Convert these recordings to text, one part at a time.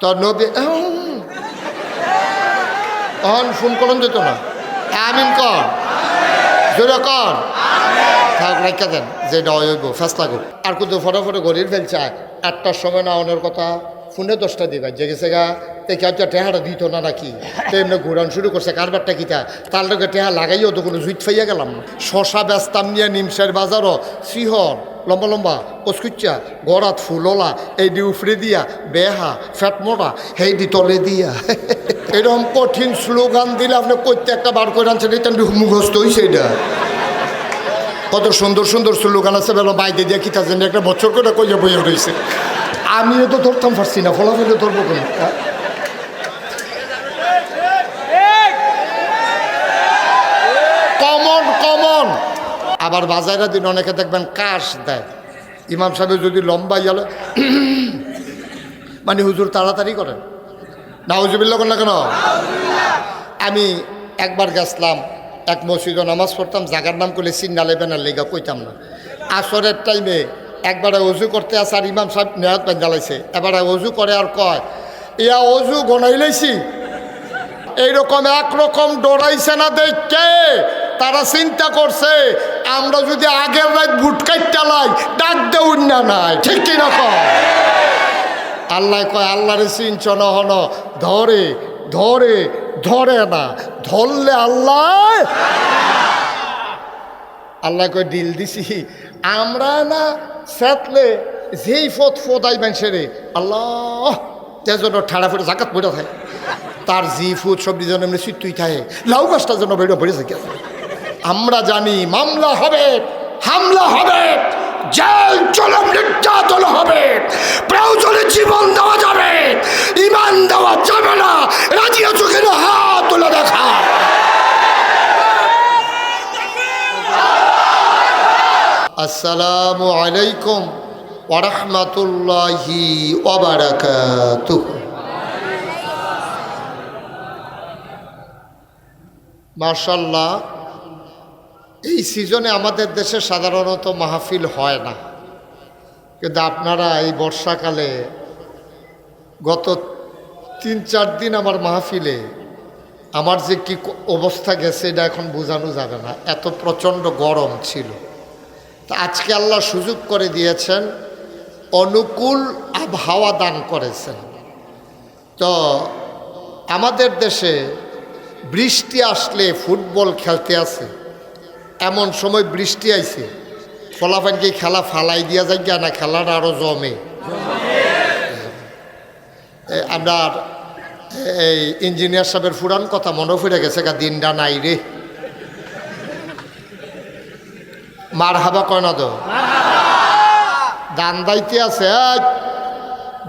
তো নবী তখন ফোন করুন যেত না। আমিন কর। জোরে কর। থাক রেখে দেন, যে নয়ব ফেসলা করুন আর কিন্তু ফটাফটে গড়ির ফেলছে আটটার সময় না অনের কথা, ফোনে দশটা দিবা। জেগেছে গা, দেখে হয়তো টেহাটা দিত না নাকি? তো এমনি ঘুরান শুরু করছে, কারবারটা কিতা? তার লগে টেহা লাগাইও তো কোনো জুইট ফাইয়া গেলাম। শশা ব্যস্তাম নিয়ে নিমসের বাজারও সিহর লম্বা লম্বা কচকুচ্চা, গড়াত, ফুললা, এই দি উফরে দিয়া, বেহা, ফ্যাট মোটা হেই দি তলে দিয়া। এরকম কঠিন স্লোগান দিলে আপনি প্রত্যেকটা বার করে আনছেন, এটা মুখস্থ হয়েছে এটা। কত সুন্দর সুন্দর স্লোগান আছে, বেলা বাইরে দিয়ে কিতা জানি, একটা বছর করে কইয়া বইয়া রয়েছে আমিও তো ধরতাম, পারছি না ফলাফলে ধরবো কেন হ্যাঁ? কমন কমন আবার বাজারে দিন অনেকে দেখবেন কাশ দেয়। ইমাম সাহেব যদি লম্বা ইয়ালে মানে হুজুর তাড়াতাড়ি করেন। না হুজুবিল্লা না কেন? আমি একবার গেছলাম এক মসজিদে নামাজ পড়তাম জাগার নাম করলে চিন্না লেবেন আর লেগা কইতাম না। আসরের টাইমে একবারে অজু করতে আসে আর ইমাম সাহেব নেহাত জ্বালাইছে। এবারে অজু করে আর কয় ইয়া অজু গনাই লাইছি এইরকম একরকম ডরাইছে না দেখে। তারা চিন্তা করছে, আমরা যদি আগের রাত ভুট কাটতে ডাক দেউন না নাই। ঠিক কিনা কয় আল্লাহ কয়, আল্লাহরে চিনছ না হন, ধরে ধরে ধরে না, ধরলে আল্লাহ। আল্লাহ কয়, ডিল দিছি। আমরা না সেতলে যেই ফত ফদাই মানুষেরে আল্লাহ তেজন্য ঠাড়া ফুটে জাকাত পড়ে থাকে। তার জি ফুট সবজি যেন এমনি সিটুই থাকে। লাউ গাছটা যেন বেড়ে পড়ে থাকে আমরা জানি মামলা হবে, হামলা হবে, জেল চলম নির্যাতন হবে। প্রয়োজনে জীবন দেওয়া যাবে, ইমান দেওয়া যাবে না। রাজি আছো হাত তুলে দেখা। আসসালামু আলাইকুম ওরহমতুল্লাহি ওবারাকাতুহ মার্শাল্লাহ এই সিজনে আমাদের দেশে সাধারণত মাহফিল হয় না। কিন্তু আপনারা এই বর্ষাকালে গত তিন চার দিন আমার মাহফিলে, আমার যে কি অবস্থা গেছে এটা এখন বোঝানো যাবে না। এত প্রচণ্ড গরম ছিল। তা আজকে আল্লাহ সুযোগ করে দিয়েছেন, অনুকূল আবহাওয়া দান করেছেন। তো আমাদের দেশে বৃষ্টি আসলে ফুটবল খেলতে আসে এমন সময় বৃষ্টি আইছে। ফলাফানকে খেলা ফালাই দিয়া যায় গিয়া না খেলাটা আরও জমে। আপনার এই ইঞ্জিনিয়ার সাহেবের ফুরান কথা মনে ফুরে গেছে গা, দিনটা নাই রে। মার হাবা কয় না তো? দান দাইতে আছে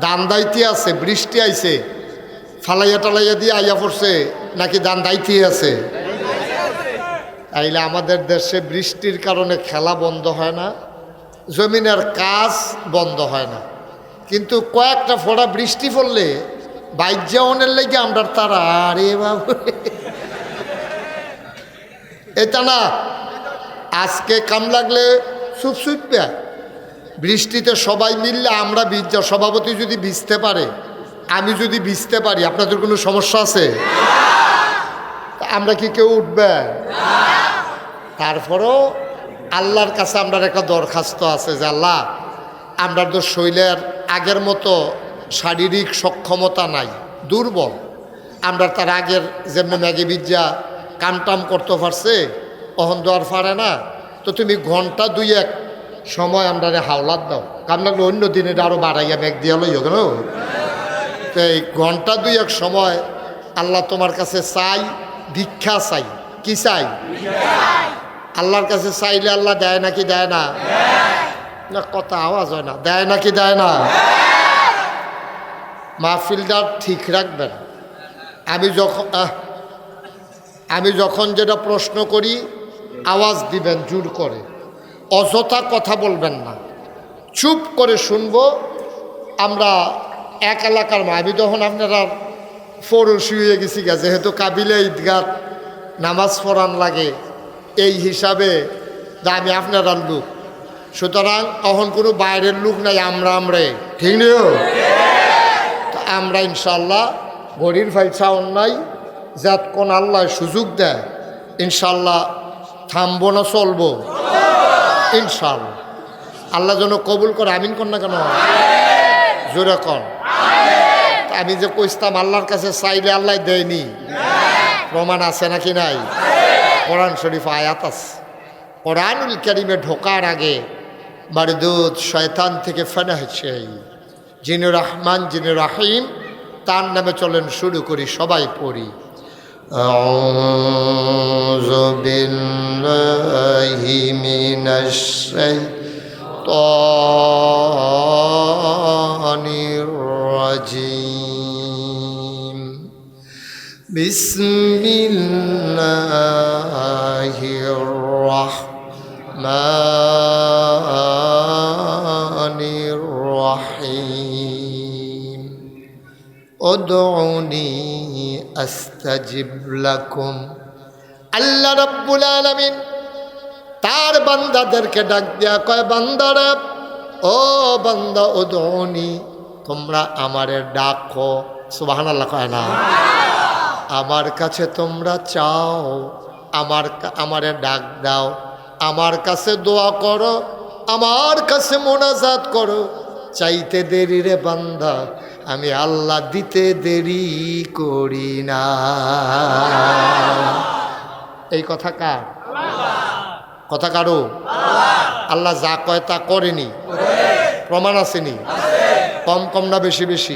দান দাইতে আছে, বৃষ্টি আইছে। ফালাইয়া টালাইয়া দিয়ে আইয়া পড়ছে, নাকি দান দাইতে আছে? তাইলে আমাদের দেশে বৃষ্টির কারণে খেলা বন্ধ হয় না, জমিনের কাজ বন্ধ হয় না। কিন্তু কয়েকটা ফোড়া বৃষ্টি পড়লে বাইজ্যাওনের লেগে আমরা তারা, আরে বাবু এটা না, আজকে কাম লাগলে সুপ সুপবে বৃষ্টিতে সবাই মিললে আমরা ভিজা সভাপতি যদি ভিজতে পারে, আমি যদি ভিজতে পারি, আপনাদের কোনো সমস্যা আছে? আমরা কি কেউ উঠবে? তারপরেও আল্লাহর কাছে আমরা একটা দরখাস্ত আছে যে, আল্লাহ আমরা তো শৈলের আগের মতো শারীরিক সক্ষমতা নাই, দুর্বল। আমরা তার আগের যেমনি ম্যাগি বিজ্জা কামটাম করতে পারছে, অহন দেওয়ার পারে না। তো তুমি ঘণ্টা দুই এক সময় আমরা হাওলাত দাও। কাম লাগলে অন্য দিনে আরও বাড়াইয়া ম্যাগ দিয়া লই কেন তো এই ঘণ্টা দুই এক সময় আল্লাহ তোমার কাছে চাই, ভিক্ষা চাই। কি চাই। আল্লাহর কাছে চাইলে আল্লাহ দেয় নাকি দেয় না? না কথা আওয়াজ হয় না। দেয় নাকি দেয় না? মাহফিলটা ঠিক রাখবেন আমি যখন আমি যখন যেটা প্রশ্ন করি আওয়াজ দিবেন জোর করে। অযথা কথা বলবেন না। চুপ করে শুনব। আমরা এক এলাকার মা আমি তখন আপনারা ফরস হয়ে গেছি গা যেহেতু কাবিলে ঈদগাহ নামাজ পড়ান লাগে। এই হিসাবে যা আমি আপনার লোক সুতরাং তখন কোনো বাইরের লোক নাই আমরা আমরে। ঠিক নিও আমরা ইনশাল্লাহ গড়ির ফাইলসা অন্যায় যাত কোন আল্লাহ সুযোগ দেয় ইনশাল্লাহ থামবো না, চলবো। ইনশাল্লাহ আল্লাহ যেন কবুল করে, আমিন কর না কেন? জোরে কর। আমি যে কইস্তাম, আল্লাহর কাছে চাইলে আল্লাহ দেয়নি। প্রমাণ আছে নাকি নাই? কোরআন শরীফ আয়াত আছে কোরআনুল করিমে ঢোকার আগে মারদুদ শয়তান থেকে ফেনা হয়েছে যিনি রহমান যিনি রাহিম তার নামে চলেন শুরু করি সবাই পড়ি أعوذ بالله من الشيطان الرجيم بسم الله الرحمن الرحيم ادعوني استجب لكم আল্লাহ রব্বুল আলামিন তার বান্দাদেরকে ডাক দেয়া কয় বান্দারা ও বান্দা উদৌনি তোমরা আমারে ডাকো সুবহানাল্লাহ কয় না আমার কাছে তোমরা চাও, আমার আমারে ডাক দাও। আমার কাছে দোয়া করো, আমার কাছে মোনাজাত করো। চাইতে দেরি রে বান্দা, আমি আল্লাহ দিতে দেরি করি না। এই কথা কার? কথা কারও? আল্লাহ যা কয় তা করেনি। প্রমাণ আসেনি। কম কম না বেশি বেশি?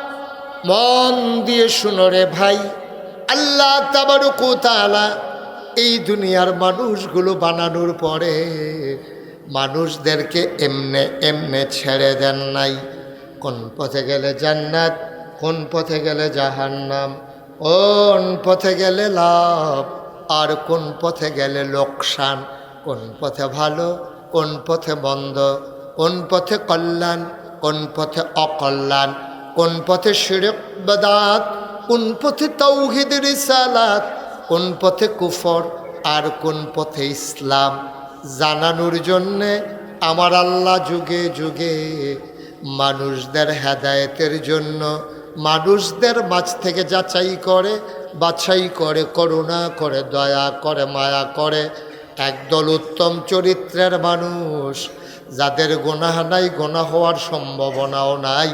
মন দিয়ে শুনো রে ভাই। আল্লাহ তাবারুকু তাআলা এই দুনিয়ার মানুষগুলো বানানোর পরে মানুষদেরকে এমনে এমনে ছেড়ে দেন নাই। কোন পথে গেলে জান্নাত, কোন পথে গেলে জাহান্নাম, কোন পথে গেলে লাভ, আর কোন পথে গেলে লোকসান, কোন পথে ভালো, কোন পথে বন্ধ কোন পথে কল্যাণ, কোন পথে অকল্যাণ কোন পথে শিরক বাদাত, কোন পথে তৌহিদ রিসালাত, কোন পথে কুফর আর কোন পথে ইসলাম জানানোর জন্যে আমার আল্লাহ যুগে যুগে মানুষদের হেদায়েতের জন্য, মানুষদের মাঝ থেকে যাচাই করে, বাছাই করে, করুণা করে, দয়া করে, মায়া করে একদল উত্তম চরিত্রের মানুষ, যাদের গোনাহ নাই গোনা হওয়ার সম্ভাবনাও নাই।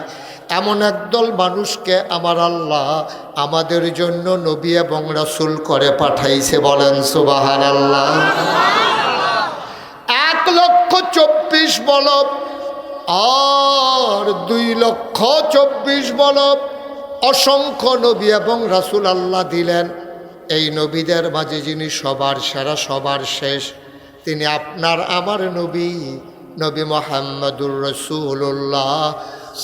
এমন একদল মানুষকে আমার আল্লাহ আমাদের জন্য নবী এবং রাসুল করে পাঠাইছে বলেন সুবাহান আল্লাহ এক লক্ষ চব্বিশ বলব আর দুই লক্ষ চব্বিশ বলব অসংখ্য নবী এবং রাসুল আল্লাহ দিলেন। এই নবীদের মাঝে যিনি সবার সেরা, সবার শেষ, তিনি আপনার আমার নবী নবী মোহাম্মদুর রসুল্লাহ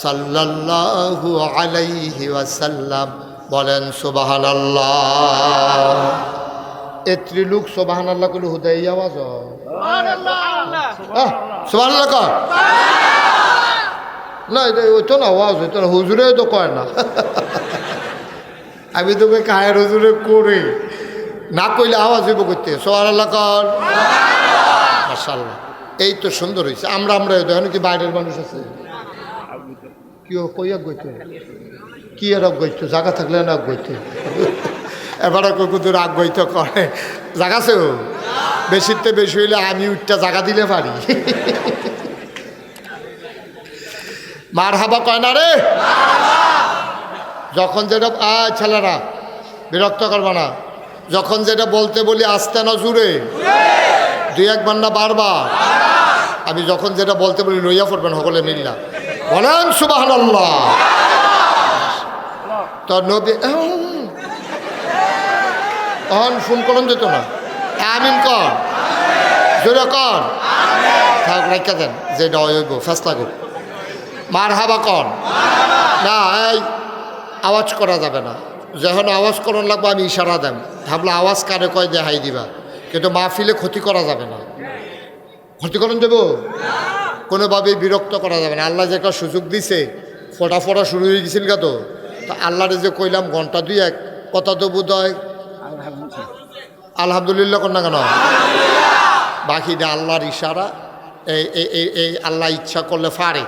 সাল্লাল্লাহু আলাইহি ওয়াসাল্লাম বলেন সুবাহান আল্লাহ এ ত্রিলোক সোবাহান আল্লাহ করলে হুদাই আওয়াজ সোবাহান আল্লাহ কর না এটা ওইতো না আওয়াজ হইতো না হুজুরে তো কয় না। আমি তোকে কায়ের হুজুরে করে। না কইলে আওয়াজ হইব করতে সোহান আল্লাহ কর মাসাল্লাহ এই তো সুন্দর হয়েছে আমরা আমরা দেখেন কি বাইরের মানুষ আছে। কি ও কইয়া গইতে কি আর গইতো জায়গা থাকলে না গইতে এবারে কুকুর আগ গইতে করে জাগাছে বেশিতে বেশি হইলে আমি উঠটা জায়গা দিলে পারি মার হাবা কয় না রে যখন যেটা আ ছেলেরা বিরক্ত করবে না। যখন যেটা বলতে বলি, আসতে না জুড়ে দুই একবার না বারবার আমি যখন যেটা বলতে বলি, লইয়া পড়বেন সকলে মিল্লা। বলেন সুবাহ তো নবী তখন ফোন করুন যেত না? আমিন কর। জোরে কর। থাক রাখা দেন যে ডয়ব ফেসলা গো মার হাবা কর। না এই আওয়াজ করা যাবে না। যখন আওয়াজ করন লাগবে আমি ইশারা দেম ভাবলে আওয়াজ কারে কয় দেখাই দিবা। কিন্তু মাহফিলে ক্ষতি করা যাবে না। ক্ষতিকরণ দেব? কোনোভাবে বিরক্ত করা যাবে না। আল্লাহ যে একটা সুযোগ দিছে, ফোটা ফোটা শুরু হয়ে গেছিল তো। তা আল্লাহরে যে কইলাম, ঘণ্টা দুই এক, কথা তো বোধ হয় আলহামদুলিল্লাহ না কেন? বাকিটা আল্লাহর ইশারা, এই এই আল্লাহ ইচ্ছা করলে পারে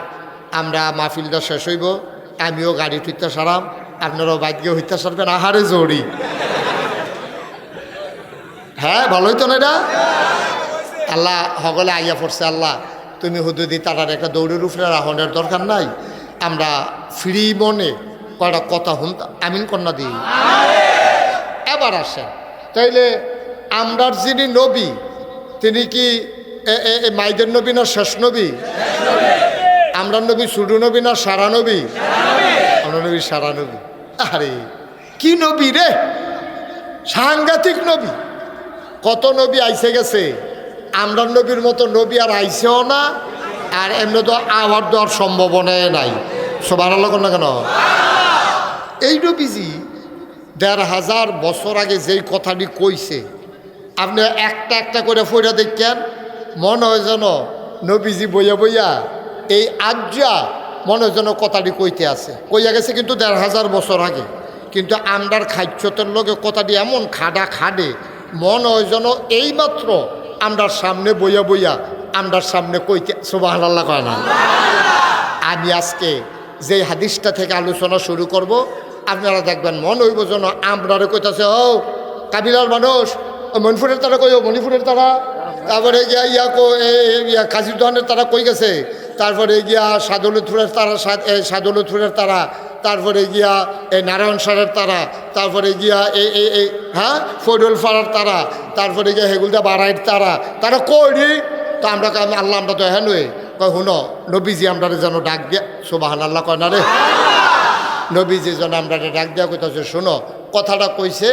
আমরা মাহফিলটা শেষ হইব, আমিও গাড়ি টুইতে সারাম, আপনারাও বাইক হইতে সারবেন, আহারে জড়ি হ্যাঁ ভালো হইতো না এটা? আল্লাহ হগলে আইয়া পড়ছে, আল্লাহ। তুমি হুদুদি তারার একটা দৌড়ের উপরে রাহনের দরকার নাই। আমরা ফ্রি মনে কয়টা কথা হুন আমিন কন্যা দিই এবার আসেন। তাইলে আমরার যিনি নবী, তিনি কি মাইদের নবী না শেষ নবী? আমরা নবী সুডু নবী না সারা নবী? আমরা নবী সারা নবী। আরে কি নবী রে? সাংঘাতিক নবী। কত নবী আইসে গেছে? আমরা নবীর মতো নবী আর আইসেও না, আর এমনি তো আবার দেওয়ার সম্ভাবনাই নাই। সবার আলো না কেন? এই নবীজি দেড় হাজার বছর আগে যেই কথাটি কইছে, আপনি একটা একটা করে ফইরা দেখেন, মনে হয় যেন নবীজি বইয়া বইয়া এই আজ্জা মনে হয় যেন কথাটি কইতে আছে। কইয়া গেছে কিন্তু দেড় হাজার বছর আগে। কিন্তু আমরার খাদ্যতের লোকে কথাটি এমন খাডা খাডে মনে হয় যেন এইমাত্র আমরার সামনে বইয়া বইয়া আমরার সামনে কইতে সোবাহ আল্লাহ কয় না? আমি আজকে যেই হাদিসটা থেকে আলোচনা শুরু করব আপনারা দেখবেন মন হইব যেন আমরারে কইতাছে ও কাবিলার মানুষ ও মণিপুরের তারা কই ও মণিপুরের তারা তারপরে গিয়া ইয়া কো কাজির দোহানের তারা কই গেছে? তারপরে গিয়া সাদলুথুরের তারা সাদলুথুরের তারা, তারপরে গিয়া এই নারায়ণ সারের তারা, তারপরে গিয়া এই এই এই হ্যাঁ? ফৈরুল ফাড়ার তারা, তারপরে গিয়া হেগুলদা বাড়াইয়ের তারা। তারা কই তো আমরা আল্লাহ আমরা তো হ্যাঁ নই কয়, হুন, নবীজি আমরা যেন ডাক দিয়া সোবাহান আল্লাহ কয়, না রে। নবীজি যেন আমরা ডাক দিয়া কইতাছে, শোনো, কথাটা কইছে,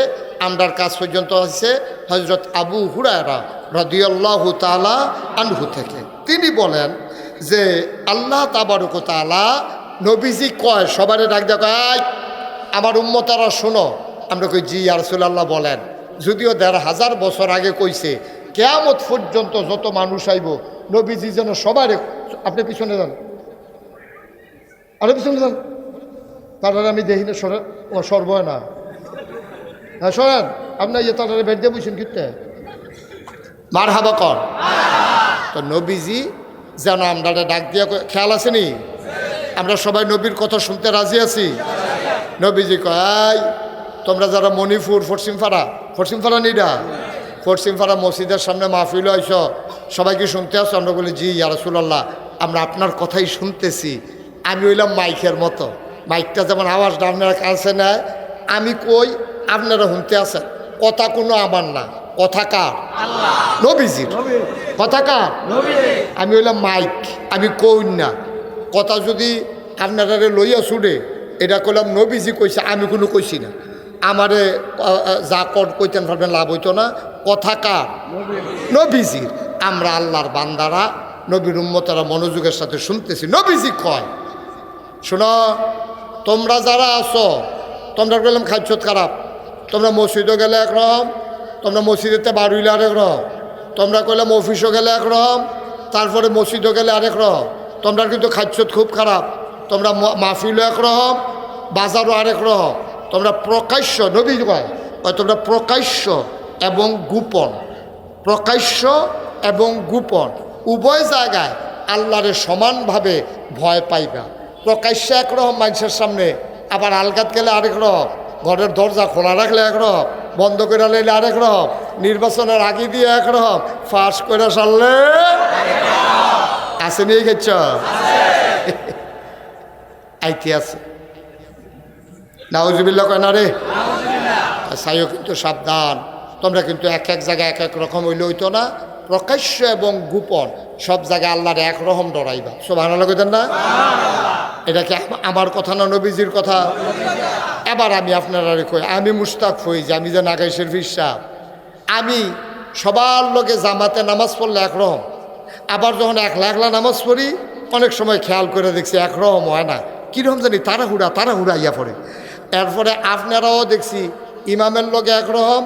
আমরার কাজ পর্যন্ত আছে হজরত আবু হুরায়রা রদিয়াল্লাহু তালা আনহু থেকে। তিনি বলেন যে, আল্লাহ তাবারুক তালা নবীজি কয়, সবারে ডাক কয় আমার উম্মতারা শোনো। আমরা কই, জি আরসুল্লাহ বলেন। যদিও দেড় হাজার বছর আগে কইছে, কেয়ামত পর্যন্ত যত মানুষ আইব, নবীজি যেন সবারে আপনি পিছনে যান। আরে পিছনে যান। তারা আমি দেখি না, সরে সর্বয় না। হ্যাঁ সরেন। আপনার ইয়ে তারা বেড দিয়ে বুঝছেন কিনতে মার হাবা কর। তো নবীজি যেন আমরা ডাক দিয়া খেয়াল আছে নি? আমরা সবাই নবীর কথা শুনতে রাজি আছি। নবীজি কয় তোমরা যারা মণিপুর ফরসিমপাড়া ফরসিমপাড়া নিডা ফরসিমপাড়া মসজিদের সামনে মাহফিল আইস সবাই কি শুনতে আসো আমরা বলি, জি ইয়ারসুল্লাহ আমরা আপনার কথাই শুনতেছি। আমি হইলাম মাইকের মতো। মাইকটা যেমন আওয়াজটা আপনারা কাছে নেয়, আমি কই, আপনারা শুনতে আসেন কথা কোনো আমার না। কথা কার? নবীজির। কথা কার? আমি হইলাম মাইক আমি কই না কথা যদি আপনারা লইয়া শুনে এটা কইলাম নবীজি কইছে আমি কোনো কইছি না। আমারে যা কট কইতেন পারবেন লাভ হইতো না। কথা কার? নবীজির। আমরা আল্লাহর বান্দারা নবীর উম্মতারা মনোযোগের সাথে শুনতেছি। নবীজি কয় শোনো তোমরা যারা আছো তোমরা বললাম খাদ্যত খারাপ। তোমরা মসজিদও গেলে একরকম তোমরা মসজিদেতে বাড়ুইলে আরেক রকম। তোমরা কইলাম অফিসও গেলে একরকম তারপরে মসজিদও গেলে আরেক রকম। তোমরা কিন্তু খাদ্যত খুব খারাপ। তোমরা মাহফিলও একরকম বাজারও আরেক রকম। তোমরা প্রকাশ্য, নবী কয় তোমরা প্রকাশ্য এবং গোপন। প্রকাশ্য এবং গোপন। উভয় জায়গায় আল্লাহরে সমানভাবে ভয় পাইবা। প্রকাশ্য একরকম মানুষের সামনে, আবার আলগাত গেলে আরেক রকম। ঘরের দরজা খোলা রাখলে একরকম বন্ধ করে লাইলে আরেক রকম। নির্বাচনের আগে দিয়ে একরকম ফাঁস করে সারলে আছে নিয়ে গেছ? আইতে আছে। নাউজুবিল্লা কয়, না রে। সাইও কিন্তু সাবধান। তোমরা কিন্তু এক এক জায়গায় এক এক রকম হইলে হইতো না। প্রকাশ্য এবং গোপন, সব জায়গায় আল্লাহর এক রকম ডরাইবা। সব ভালো কইতেন না? এটা কি আম- আমার কথা না নবীজির কথা? এবার আমি আপনারা কই, আমি মুস্তাক ফইজ আমি যে নাগাইশের ফিরসাহ আমি সবার লোকে জামাতে নামাজ পড়লে একরকম। আবার যখন একলা একলা নামাজ পড়ি, অনেক সময় খেয়াল করে দেখছি একরকম হয় না। কীরকম জানি তারা হুড়া তাড়াহুড়া তাড়াহুড়া ইয়া পড়ে। এরপরে আপনারাও দেখছি ইমামের লগে একরকম,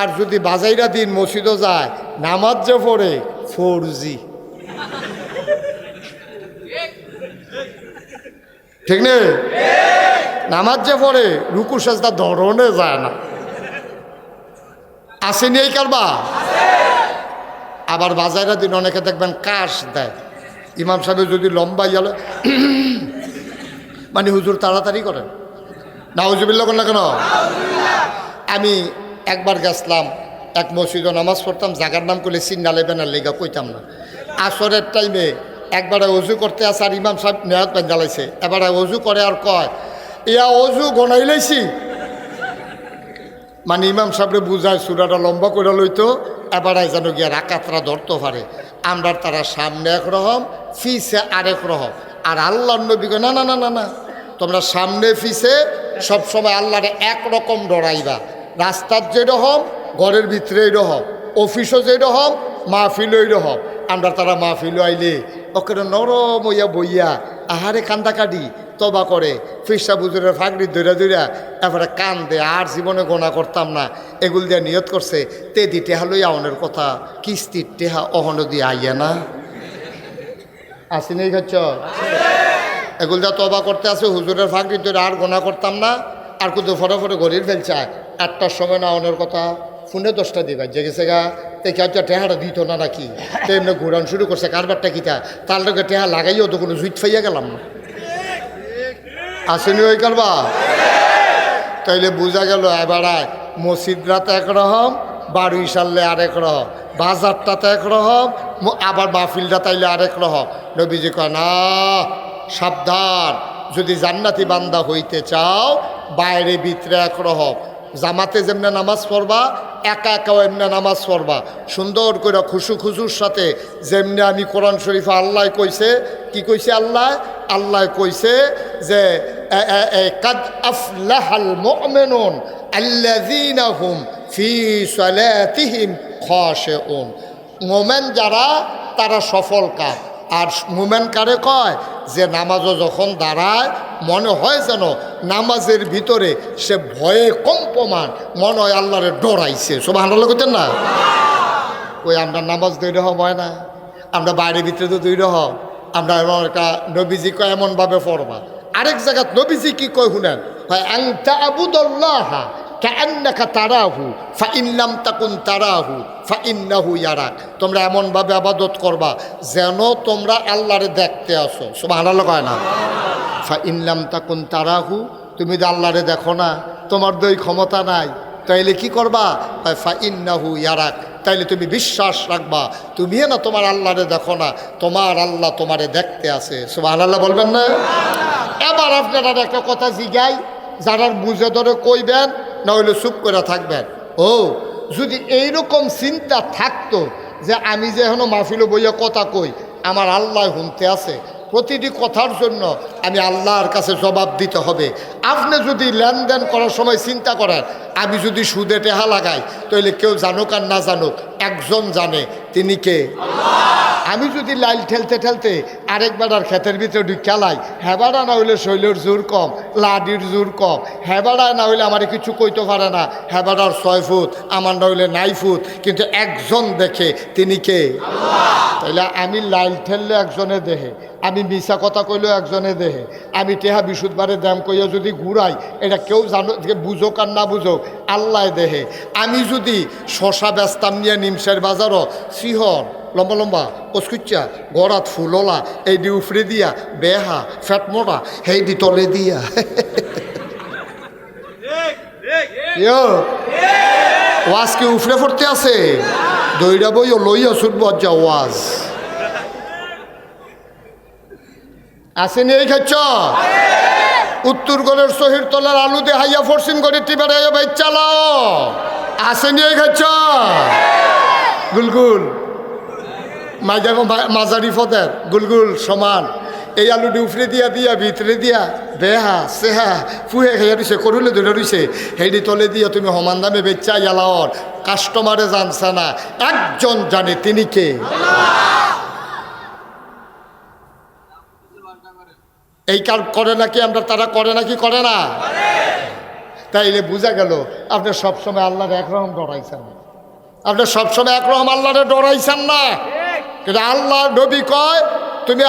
আর যদি বাজাইরা দিন মসজিদও যায় নামাজ যে পড়ে ফোর জি ঠিক নেই? নামাজ যে পড়ে রুকু সাজদা ধরনে যায় না। আসেনি এই কারবা আবার বাজাইরা দিন অনেকে দেখবেন কাশ দেয়। ইমাম সাহেব যদি লম্বা ইয়ালে মানে হুজুর তাড়াতাড়ি করেন। নাউজুবিল্লা করেন না কেন? আমি একবার গেছলাম এক মসজিদে নামাজ পড়তাম জাগার নাম করলে সিন্না লেবেন আর লেগা কইতাম না। আসরের টাইমে একবারে অজু করতে আসে আর ইমাম সাহেব নেহাত পেন জ্বালাইছে। এবারে অজু করে আর কয়? ইয়া অজু গনাই লাইছি। মানে ইমাম সাহেবরে বুঝায় সুরাটা লম্বা করে লইতো, এবারে যেন গিয়া রাকাতরা ধরতে পারে। আমরা তারা সামনে এক রকম, ফিসে আরেক রকম। আর আল্লাহ নবী না না না না না। তোমরা সামনে ফিসে সবসময় আল্লাহরে একরকম ডরাইবা। রাস্তার যেরকম, ঘরের ভিতরে রকম অফিসও যেরকম মাহফিল রকম আমরা তারা মাহফিল আইলে ওকে নরম হইয়া বইয়া, আহারে কান্দা কাটি তবা করে ফিসা বুজুরের ফাগড়ি দৈরা দৈরা এবারে কান দে আর জীবনে গোনা করতাম না। এগুল দিয়ে নিয়ত করছে, তে দি টেহা লইয়া অনের কথা, কিস্তির টেহা অহন দিয়ে আইয়া না। আসিনি হচ্ছ এগুল দিয়ে তবা করতে আছে, হুজুরের ফাগড়ি দৈরা আর গোনা করতাম না, আর কিন্তু ফটো ফটো গড়ির ফেলছে আটটার সময় না অনের কথা, ফোনে দশটা দিবা জেগেছে গা। দেখে হচ্ছে টেহাটা দিত না নাকি? তো এমনি ঘুরান শুরু করছে, কারবারটা কিতা? তার লগে টেহা লাগাইও তো কোনো জুইট ফাইয়া গেলাম না। আসেনি ওই কারবা? তাইলে বোঝা গেল এবারায় মসজিদরাতে একরকম বারুই সারলে আরেক রকম বাজারটাতে একরকম, ম- আবার মাহফিলটা তাইলে আরেক রকম নবীজি কয়, না, সাবধান। যদি জান্নাতি বান্দা হইতে চাও, বাইরে ভিতরে একরকম। জামাতে যেমনি নামাজ পড়বা একা একাও এমনি নামাজ পড়বা। সুন্দর করে খুশু খুশুর সাথে যেমনি আমি কোরআন শরীফে আল্লাহ কইছে, কি কইছে আল্লাহ? আল্লাহ কইছে যে কাদ আফলাহাল মুমিনুন আল্লাযীনা ফি সালাতিহিম খাশিউন। মোমেন যারা, তারা সফল কাজ আর মোমেন কারে কয়? যে নামাজও যখন দাঁড়ায়, মনে হয় যেন নামাজের ভিতরে সে ভয়ে কম্পমান, মনে হয় আল্লাহরে ডরাইছে। সব আল্লাহ করতেন না? ওই আমরা নামাজ দৈর হয় না? আমরা বাইরের ভিতরে তো দৈর হব। আমরা একটা নবীজি কয় এমনভাবে পড়বা আরেক জায়গাত নবীজি কি কয় শুনেন? হয় আংটা আবুদল্লাহ কান্নাকা তারাহু ফা ইল্লাম তাকুন তারাহু ফা ইন্নাহু ইয়ারাক। তোমরা এমনভাবে আবাদত করবা যেন তোমরা আল্লাহরে দেখতে আসো। সব আল্লাহ কয় না? ফা তাকুন তারাহু, তুমি তো আল্লাহরে দেখো না, তোমার দই ক্ষমতা নাই, তাইলে কি করবা? ফা ইন্নাহু ইয়ারাক। তাইলে তুমি বিশ্বাস রাখবা, তুমিও না তোমার আল্লাহরে দেখো না, তোমার আল্লাহ তোমারে দেখতে আছে। সুবাহ আল্লাহ বলবেন না? এবার আপনারা একটা কথা জিগাই যারা বুঝে ধরে কইবেন না হইলে চুপ করে থাকবেন। ও, যদি এইরকম চিন্তা থাকতো যে আমি যে এখনও মাহফিলে বইয়া কথা কই, আমার আল্লাহ শুনতে আছে, প্রতিটি কথার জন্য আমি আল্লাহর কাছে জবাব দিতে হবে। আপনি যদি লেনদেন করার সময় চিন্তা করেন, আমি যদি সুদে টেহা লাগাই তাহলে কেউ জানুক আর না জানুক, একজন জানে, তিনি কে? আমি যদি লাইল ঠেলতে ঠেলতে আরেকবার আর ক্ষেতের ভিতরে ঢুক খেলাই হেবাড়া না হইলে শৈলের জোর কম লাডির জোর কম হেবাড়া না হইলে আমার কিছু কইতে পারে না হেবাড়ার ছয় ফুট আমার না হইলে নাই ফুট কিন্তু একজন দেখে তিনি কে? তাইলে আমি লাইল ঠেললে একজনে দেহে আমি মিশা কথা কইলেও একজনে দেহে আমি টেহা বিশুদ্ধবারে দাম কইয়া যদি ঘুরাই এটা কেউ জানো যে বুঝোক আর না বুঝোক আল্লাহ দেহে। আমি যদি শশা ব্যস্তাম নিয়ে নিমসের বাজারও সিহর লম্বা লম্বা, কচকুচ্চা, গড়াত ফুললা, এই দি উফরে দিয়া, বেহা, ফ্যাট মোটা, সেই দি তলে দিয়া। ওয়াজ কি উফরে পড়তে আছে? দইরা বই লইয়া ছুটব যা ওয়াজ। আসেনি এই খাচ্ছ? উত্তর গড়ের শহীদ তলার আলু দিয়ে হাইয়া ফরসিন গড়ে টিবার ভাই, চালাও। আসেনি এই খাচ্ছ? গুলগুল। মাঝে মাঝারি ফদের গুলগুল, সমান। এই আলু উফরে দিয়া দিয়া, ভিতরে দিয়া, বেহা সেহা ফুহে খেয়া দিছে করুলে ধরে রইছে। হেডি তলে দিয়া তুমি সমান দামে বেচা ইয়ালাওর কাস্টমারে জানছে না, একজন জানে তিনি কে। এই কার করে নাকি আমরা, তারা করে নাকি করে না? তাইলে বোঝা গেল, আপনি সবসময় আল্লাহর একরকম ডরাইছেন। আপনি সবসময় একরকম আল্লাহরে ডরাইছেন না। কিন্তু আল্লাহ নবী কয়, তুমি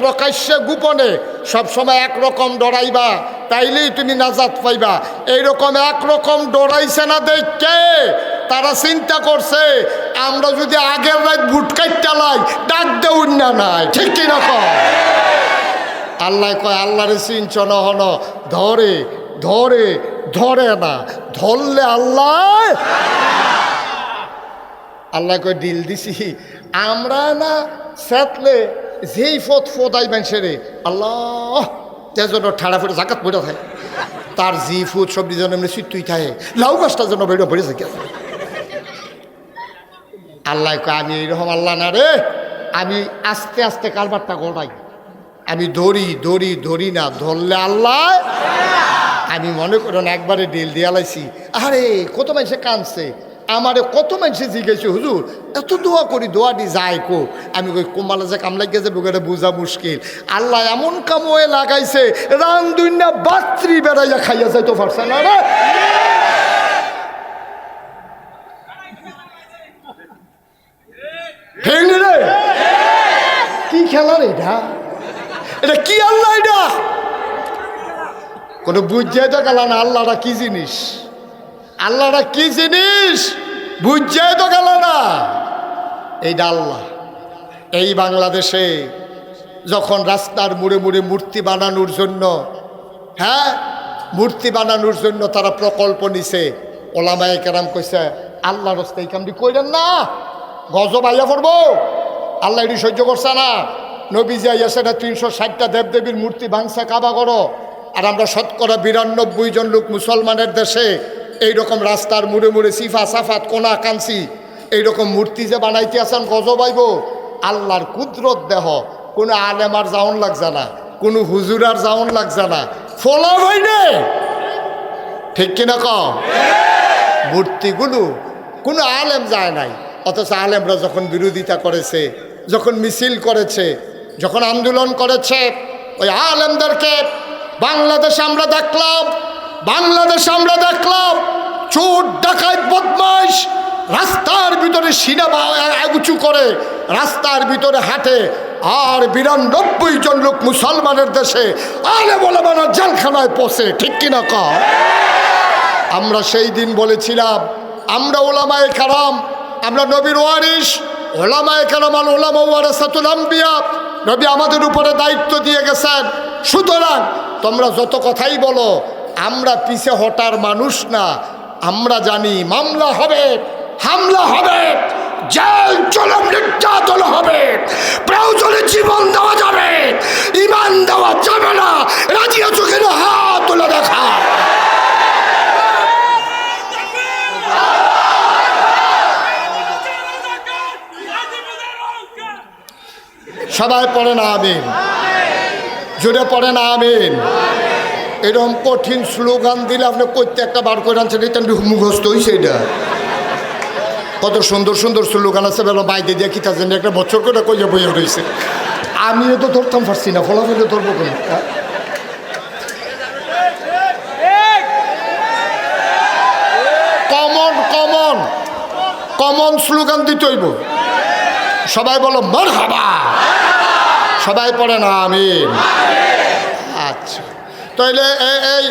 প্রকাশ্যে গোপনে সবসময় একরকম ডরাইবা, তাইলেই তুমি নাজাত পাইবা। এইরকম একরকম ডরাইছে না দেখকে তারা চিন্তা করছে, আমরা যদি আগের রাত ভুট কাটটালাই ডাক দেউন না নাই। ঠিক কিনা কয়? আল্লাহ কয়, আল্লাহরে সিঞ্চন হন, ধরে ধরে ধরে না, ধরলে আল্লাহ আল্লাহ কয়, ডিল দিছি। আমরা না সেতলে যেই ফত ফদাই রে, আল্লাহ তেজন ঠাড়া ফুটে জাকাত পড়ে থাকে। তার জি ফুট সবজি যেন এমনি সিটুই থাকে। লাউ গাছটা যেন বেড়ে পড়ে থাকে আল্লাহ আমি এইরকম আল্লাহ না রে, আমি আস্তে আস্তে কারবারটা গড়াই। আমি দড়ি দড়ি দড়ি না, ধরলে আল্লাহ, আমি মনে করুন একবারে ডিল দিয়ালাইছি আরে, কত মানুষে কানছে আমারে কত মানুষে জিজ্ঞেস, হুজুর, এত দোয়া করি দোয়া দি যায় কো? আমি কই, কোমালা যে কামলাই গেছে বুকেটা বোঝা মুশকিল। আল্লাহ এমন কাময়ে লাগাইছে, রান দুইনা বাত্রি বেড়াইয়া খাইয়া যাইতো পারছে না রে। কি খেলা এটা? এটা কি আল্লাহ এটা? কোনো বুঝে তো গেল না, আল্লাহটা কি জিনিস? আল্লাহরা কি জিনিস? বুঝে তো গেল না এইটা আল্লাহ। এই বাংলাদেশে যখন রাস্তার মুড়ে মুড়ে মূর্তি বানানোর জন্য হ্যাঁ মূর্তি বানানোর জন্য তারা প্রকল্প নিছে, ওলামায় কেরাম কইছে আল্লাহ রস্তে এই কামটি কইলেন না, গজব আইয়া পড়ব। আল্লাহ এটি সহ্য করছে না। নবীজি আইয়াছে না তিনশো ষাটটা দেবদেবীর মূর্তি ভাঙছে, কাবা করো। আর আমরা শতকরা বিরানব্বই জন লোক মুসলমানের দেশে এইরকম রাস্তার মুড়ে মুড়ে সিফা সাফাত, কোনা কাঞ্চি, এইরকম মূর্তি যে বানাইতে আছেন গজব আইব। আল্লাহর কুদরত দেহ, কোনো আলেমার জাউন লাগছে না, কোনো হুজুরার যাওন লাগছে না। ফলা হয়নি ঠিক কিনা কম মূর্তিগুলো কোনো আলেম যায় নাই, অথচ আলেমরা যখন বিরোধিতা করেছে, যখন মিছিল করেছে, যখন আন্দোলন করেছে, ওই আলেমদেরকে বাংলাদেশে আমরা দেখলাম বাংলাদেশে আমরা দেখলাম, চোর, ডাকাত, বদমাইশ রাস্তার ভিতরে সিনেমা উঁচু করে, রাস্তার ভিতরে হাঁটে, আর বিরানব্বই জন লোক মুসলমানের দেশে আলে বলে মানে জেলখানায় পৌঁছে, ঠিক কিনা কর আমরা সেই দিন বলেছিলাম, আমরা ওলামায় কারাম, আমরা নবীর ওয়ারিস ওলামায় কারাম আল ওলামা ওয়ারাসাতুল নবী আমাদের উপরে দায়িত্ব দিয়ে গেছেন। সুতরাং তোমরা যত কথাই বলো আমরা পিছে হটার মানুষ না। আমরা জানি মামলা হবে হামলা হবে জেল চলম নির্যাতন হবে। প্রয়োজনে জীবন দেওয়া যাবে ইমান দেওয়া যাবে না। রাজি আছো কেন? হাত তুলে দেখা। সবাই পড়ে না আমিন। জুড়ে পড়ে না আমিন। এরকম কঠিন স্লোগান দিলে আপনি প্রত্যেকটা বার করে আনছেন, এটা মুখস্থ হয়েছে এটা কত সুন্দর সুন্দর স্লোগান আছে, বেলা বাইরে দিয়ে কিতা জানি, একটা বছর করে কইয়া বইয়া রয়েছে আমিও তো ধরতাম পারছি না ফলাফলে ধরবো কেন? হ্যাঁ? কমন কমন কমন স্লোগান দিতে হইব। সবাই বলো মর হাবা সবাই পড়ে না, আমিন। আচ্ছা। তাইলে এই এই,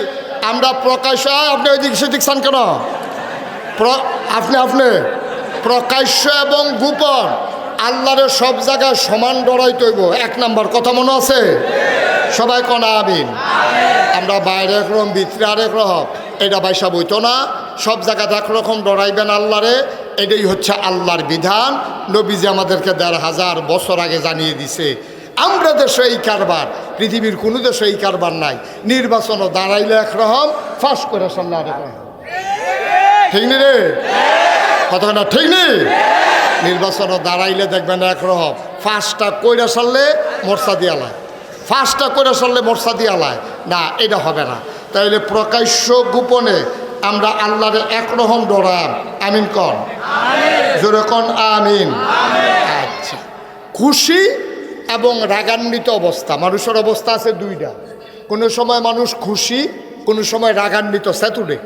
আমরা প্রকাশ্য, আপনি ওই দিক সেদিক চান কেন? আপনি আপনি। প্রকাশ্য এবং গোপন আল্লাহরের সব জায়গায় সমান ডরাই তৈব। এক নাম্বার কথা মনে আছে? সবাই কনা আমিন। আমরা বাইরে একরকম ভিতরে আরেক রকম। এটা বাইসা বইতো না। সব জায়গাতে একরকম ডরাইবেন আল্লাহরে। এটাই হচ্ছে আল্লাহর বিধান। নবীজি আমাদেরকে দেড় হাজার বছর আগে জানিয়ে দিছে। আমরা দেশে এই কারবার। পৃথিবীর কোনো দেশে এই কারবার নাই। নির্বাচনও দাঁড়াইলে একরকম ফাঁস করে সাল্লাহ আরেক রকম। ঠিক নি রে? কথা না ঠিক নেই নির্বাচনও দাঁড়াইলে দেখবেন একরকম ফাঁসটা কইরা সারলে মর্সা দিয়ালায় ফাঁসটা কইরা সারলে মোর্চা মর্সা দিয়ালায় না এটা হবে না। তাইলে প্রকাশ্য গোপনে আমরা আল্লাহরে একরকম ডরাম। আমিন কন? জোরে কন আমিন। আচ্ছা। খুশি এবং রাগান্বিত অবস্থা। মানুষের অবস্থা আছে দুইটা। কোনো সময় মানুষ খুশি, কোনো সময় রাগান্বিত, স্যাত উঠে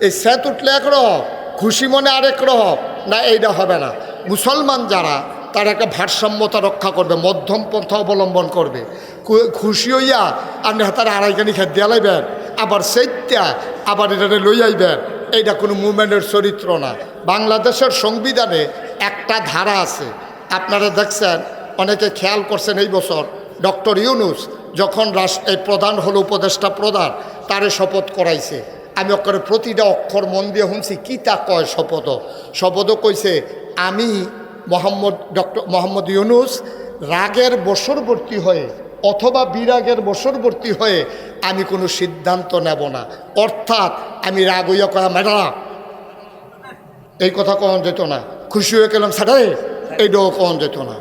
এই স্যাত উঠলে একরকম খুশি মনে আরেক রকম। না, এইটা হবে না। মুসলমান যারা, তার একটা ভারসাম্যতা রক্ষা করবে মধ্যম পন্থা অবলম্বন করবে। খুশি হইয়া আপনি হাতার আড়াইখানি খেত দিয়া লাইবেন, আবার সেইটা আবার এটা লই আইবেন। এইটা কোনো মুভমেন্টের চরিত্র না। বাংলাদেশের সংবিধানে একটা ধারা আছে। আপনারা দেখছেন অনেকে খেয়াল করছেন এই বছর ডক্টর ইউনুস যখন রাষ্ট্র এই প্রধান হলো উপদেষ্টা প্রধান, তারে শপথ করাইছে। আমি অক্ষরে প্রতিটা অক্ষর মন দিয়ে শুনছি, কি তা কয় শপথ? শপথও কইছে, আমি মোহাম্মদ ডক্টর মোহাম্মদ ইউনুস রাগের বসরবর্তী হয়ে অথবা বিরাগের বশরবর্তী হয়ে আমি কোনো সিদ্ধান্ত নেব না। অর্থাৎ আমি রাগ হইয়া কয়া, ম্যাডাম, এই কথা কখন যেত না। খুশি হয়ে গেলাম সাড়ে এইটাও কখন যেত না।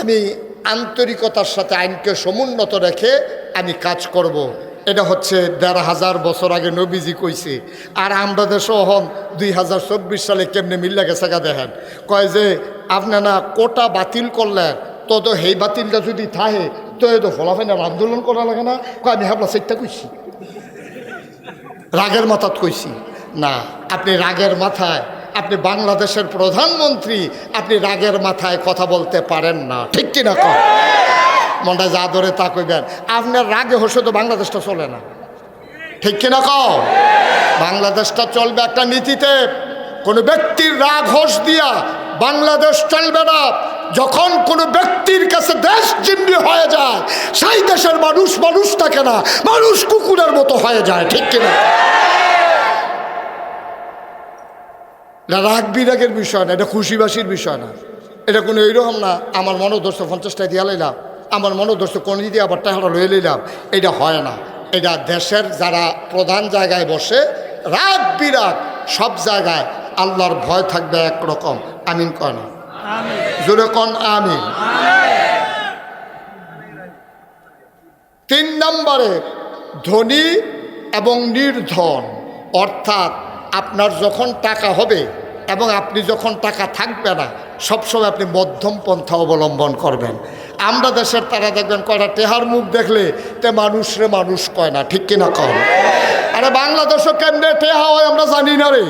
আমি আন্তরিকতার সাথে আইনকে সমুন্নত রেখে আমি কাজ করব। এটা হচ্ছে দেড় হাজার বছর আগে নবীজি কইছে। আর আমরা দেশও হন দুই হাজার চব্বিশ সালে কেমনে মিল্লা গেছে গা দেখেন। কয় যে, আপনারা কোটা বাতিল করলেন তো তো সেই বাতিলটা যদি থাহে তো এই তো ফলাফাইনার আন্দোলন করা লাগে না। কয়, আমি হাবলা সেটটা কইছি। রাগের মাথাত কইছি। না, আপনি রাগের মাথায় আপনি বাংলাদেশের প্রধানমন্ত্রী, আপনি রাগের মাথায় কথা বলতে পারেন না। ঠিক কিনা? কম মনটা যা ধরে তা কইবেন। আপনার রাগে হসে তো বাংলাদেশটা চলে না। ঠিক কিনা? কম বাংলাদেশটা চলবে একটা নীতিতে। কোনো ব্যক্তির রাগ হোস দিয়া বাংলাদেশ চলবে না। যখন কোনো ব্যক্তির কাছে দেশ জিম্মি হয়ে যায়, সেই দেশের মানুষ মানুষ থাকে না, মানুষ কুকুরের মতো হয়ে যায়। ঠিক কিনা? এটা রাগ বিরাগের বিষয় না এটা খুশিবাসীর বিষয় না। এটা কোনো এইরকম না আমার মনোদর্শ পঞ্চাশটা দিয়া লাইলাম আমার মনোদর্শ কোন দিয়ে আবার টাকা লয়ে লইলাম এটা হয় না। এটা দেশের যারা প্রধান জায়গায় বসে রাগ বিরাগ সব জায়গায় আল্লাহর ভয় থাকবে একরকম আমিন কয় না? জোরে কন আমিন। তিন নম্বরে ধনী এবং নির্ধন অর্থাৎ আপনার যখন টাকা হবে এবং আপনি যখন টাকা থাকবে না, সবসময় আপনি মধ্যম পন্থা অবলম্বন করবেন। আমরা দেশের তারা দেখবেন কয়টা টেহার মুখ দেখলে তে মানুষরে মানুষ কয় না, ঠিক কিনা কর আরে বাংলাদেশও কেন্দ্রে টেহা হয় আমরা জানি না রে।